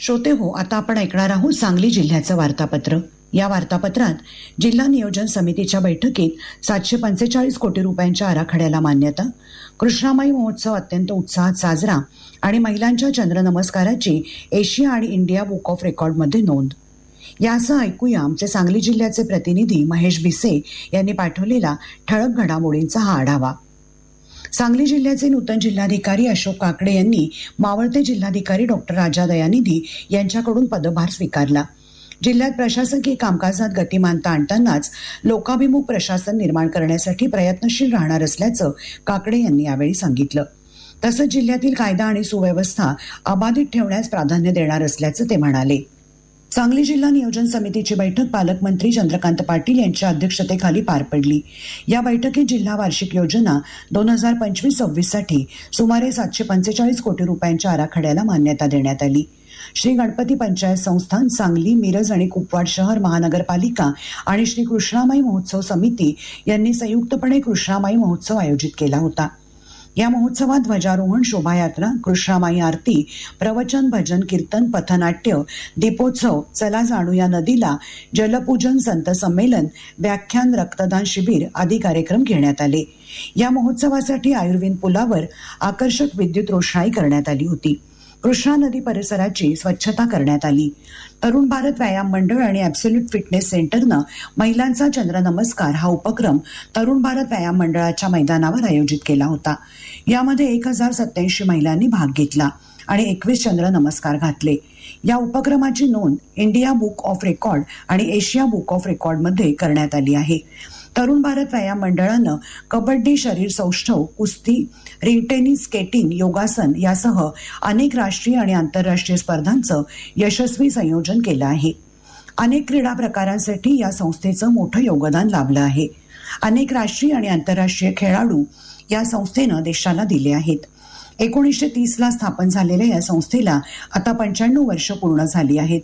श्रोते हो आता आपण ऐकणार आहोत सांगली जिल्ह्याचं वार्तापत्र. या वार्तापत्रात जिल्हा नियोजन समितीच्या बैठकीत सातशे पंचेचाळीस कोटी रुपयांच्या आराखड्याला मान्यता कृष्णामाई महोत्सव अत्यंत उत्साहात साजरा आणि महिलांच्या चंद्रनमस्काराची एशिया आणि इंडिया बुक ऑफ रेकॉर्डमध्ये नोंद. यासह ऐकूया आमचे सांगली जिल्ह्याचे प्रतिनिधी महेश भिसे यांनी पाठवलेला ठळक घडामोडींचा हा आढावा. सांगली जिल्ह्याचे नूतन जिल्हाधिकारी अशोक काकडे यांनी मावळते जिल्हाधिकारी डॉक्टर राजा दयानिधी यांच्याकडून पदभार स्वीकारला. जिल्ह्यात प्रशासकीय कामकाजात गतिमानता आणतानाच लोकाभिमुख प्रशासन निर्माण करण्यासाठी प्रयत्नशील राहणार असल्याचं काकडे यांनी यावेळी सांगितलं. तसंच जिल्ह्यातील कायदा आणि सुव्यवस्था अबाधित ठेवण्यास प्राधान्य देणार असल्याचं ते म्हणाले. सांगली जिल्हा नियोजन समितीची बैठक पालकमंत्री चंद्रकांत पाटील यांच्या अध्यक्षतेखाली पार पडली. या बैठकीत जिल्हा वार्षिक योजना दोन हजार पंचवीस सव्वीससाठी सुमारे सातशे पंचेचाळीस कोटी रुपयांच्या आराखड्याला मान्यता देण्यात आली. श्री गणपती पंचायत संस्थान सांगली मिरज आणि कुपवाड शहर महानगरपालिका आणि श्री कृष्णामाई महोत्सव समिती यांनी संयुक्तपणे कृष्णामाई महोत्सव आयोजित केला होता. या महोत्सवात ध्वजारोहण शोभायात्रा कृष्णामाई आरती प्रवचन भजन कीर्तन पथनाट्य दीपोत्सव चला जाणूया नदीला जलपूजन संत संमेलन व्याख्यान रक्तदान शिबिर आदी कार्यक्रम घेण्यात आले. या महोत्सवासाठी आयुर्वेद पुलावर आकर्षक विद्युत रोषणाई करण्यात आली होती. कृष्णा नदी परिसराची स्वच्छता करण्यात आली. तरुण भारत व्यायाम मंडळ आणि ऍब्सोल्यूट फिटनेस सेंटरनं महिलांचा चंद्रनमस्कार हा उपक्रम तरुण भारत व्यायाम मंडळाच्या मैदानावर आयोजित केला होता. यामध्ये एक हजार सत्याऐंशी महिलांनी भाग घेतला आणि एकवीस चंद्र नमस्कार घातले. या उपक्रमाची नोंद इंडिया बुक ऑफ रेकॉर्ड आणि एशिया बुक ऑफ रेकॉर्डमध्ये करण्यात आली आहे. तरुण भारत व्यायाम मंडळानं कबड्डी शरीर सौष्ठव कुस्ती रिंग टेनिस स्केटिंग योगासन यासह अनेक राष्ट्रीय आणि आंतरराष्ट्रीय स्पर्धांचं यशस्वी संयोजन केलं आहे. अनेक क्रीडा प्रकारांसाठी या संस्थेचं मोठं योगदान लाभलं आहे. अनेक राष्ट्रीय आणि आंतरराष्ट्रीय खेळाडू या संस्थेनं देशाला दिले आहेत. एकोणीसशे तीसला स्थापन झालेल्या या संस्थेला आता पंच्याण्णव वर्ष पूर्ण झाली आहेत.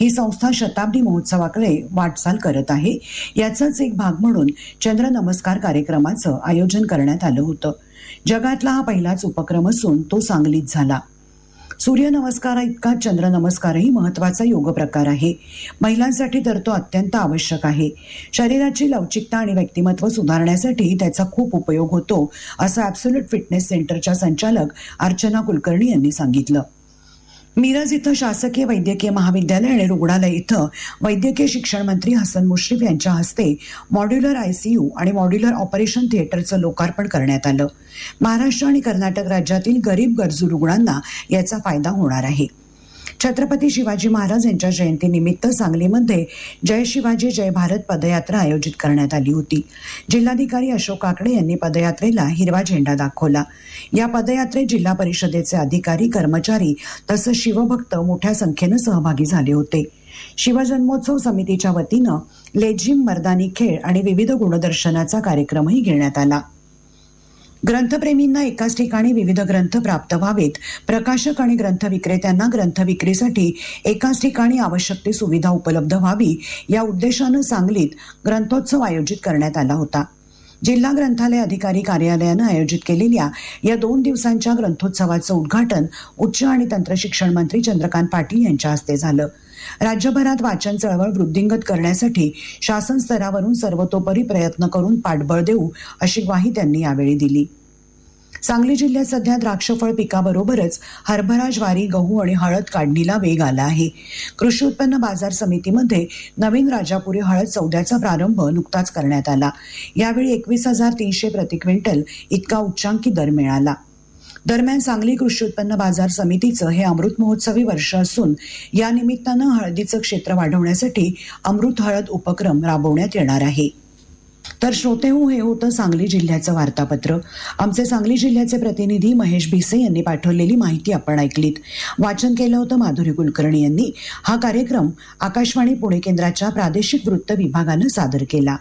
ही संस्था शताब्दी महोत्सवाकडे वाटचाल करत आहे. याचाच एक भाग म्हणून चंद्र नमस्कार कार्यक्रमाचं आयोजन करण्यात आलं होतं. जगातला हा पहिलाच उपक्रम असून तो सांगलीत झाला. सूर्यनमस्कारा इतका चंद्रनमस्कारही महत्त्वाचा योग प्रकार आहे. महिलांसाठी तर तो अत्यंत आवश्यक आहे. शरीराची लवचिकता आणि व्यक्तिमत्व सुधारण्यासाठी त्याचा खूप उपयोग होतो असं ॲब्सोल्यूट फिटनेस सेंटरच्या संचालक अर्चना कुलकर्णी यांनी सांगितलं. मिरज इथं शासकीय वैद्यकीय महाविद्यालय आणि रुग्णालय इथं वैद्यकीय शिक्षण मंत्री हसन मुश्रीफ यांच्या हस्ते मॉड्युलर आयसीयू आणि मॉड्युलर ऑपरेशन थिएटरचं लोकार्पण करण्यात आलं. महाराष्ट्र आणि कर्नाटक राज्यातील गरीब गरजू रुग्णांना याचा फायदा होणार आहे. छत्रपती शिवाजी महाराज यांच्या जयंतीनिमित्त सांगलीमध्ये जय शिवाजी जय भारत पदयात्रा आयोजित करण्यात आली होती. जिल्हाधिकारी अशोक काकडे यांनी पदयात्रेला हिरवा झेंडा दाखवला. या पदयात्रेत जिल्हा परिषदेचे अधिकारी कर्मचारी तसंच शिवभक्त मोठ्या संख्येनं सहभागी झाले होते. शिवजन्मोत्सव समितीच्या वतीनं लेझिम मर्दानी खेळ आणि विविध गुणदर्शनाचा कार्यक्रमही घेण्यात आला. ग्रंथप्रेमींना एकाच ठिकाणी विविध ग्रंथ प्राप्त व्हावेत. प्रकाशक आणि ग्रंथ विक्रेत्यांना ग्रंथ विक्रीसाठी एकाच ठिकाणी आवश्यक ती सुविधा उपलब्ध व्हावी या उद्देशानं सांगलीत ग्रंथोत्सव आयोजित करण्यात आला होता. जिल्हा ग्रंथालय अधिकारी कार्यालयानं आयोजित केलेल्या या दोन दिवसांच्या ग्रंथोत्सवाचं उद्घाटन उच्च आणि तंत्रशिक्षण मंत्री चंद्रकांत पाटील यांच्या हस्ते झालं. राज्यभरात वाचन चळवळ वृद्धिंगत करण्यासाठी शासन स्तरावरून सर्वतोपरी प्रयत्न करून पाठबळ देऊ अशी ग्वाही त्यांनी यावेळी दिली. सांगली जिल्ह्यात सध्या द्राक्षफळ पिकाबरोबरच हरभरा ज्वारी गहू आणि हळद काढणीला वेग आला आहे. कृषी उत्पन्न बाजार समितीमध्ये नवीन राजापुरी हळद सौद्याचा प्रारंभ नुकताच करण्यात आला. यावेळी एकवीस हजार तीनशे प्रति क्विंटल इतका उच्चांकी दर मिळाला. दरम्यान सांगली कृषी उत्पन्न बाजार समितीचं हे अमृत महोत्सवी वर्ष असून या निमित्तानं हळदीचं क्षेत्र वाढवण्यासाठी अमृत हळद उपक्रम राबवण्यात येणार आहे. तर श्रोते हो हे होतं सांगली जिल्ह्याचं वार्तापत्र. आमचे सांगली जिल्ह्याचे प्रतिनिधी महेश भिसे यांनी पाठवलेली माहिती आपण ऐकलीत. वाचन केलं होतं माधुरी कुलकर्णी यांनी. हा कार्यक्रम आकाशवाणी पुणे केंद्राच्या प्रादेशिक वृत्त विभागानं सादर केला.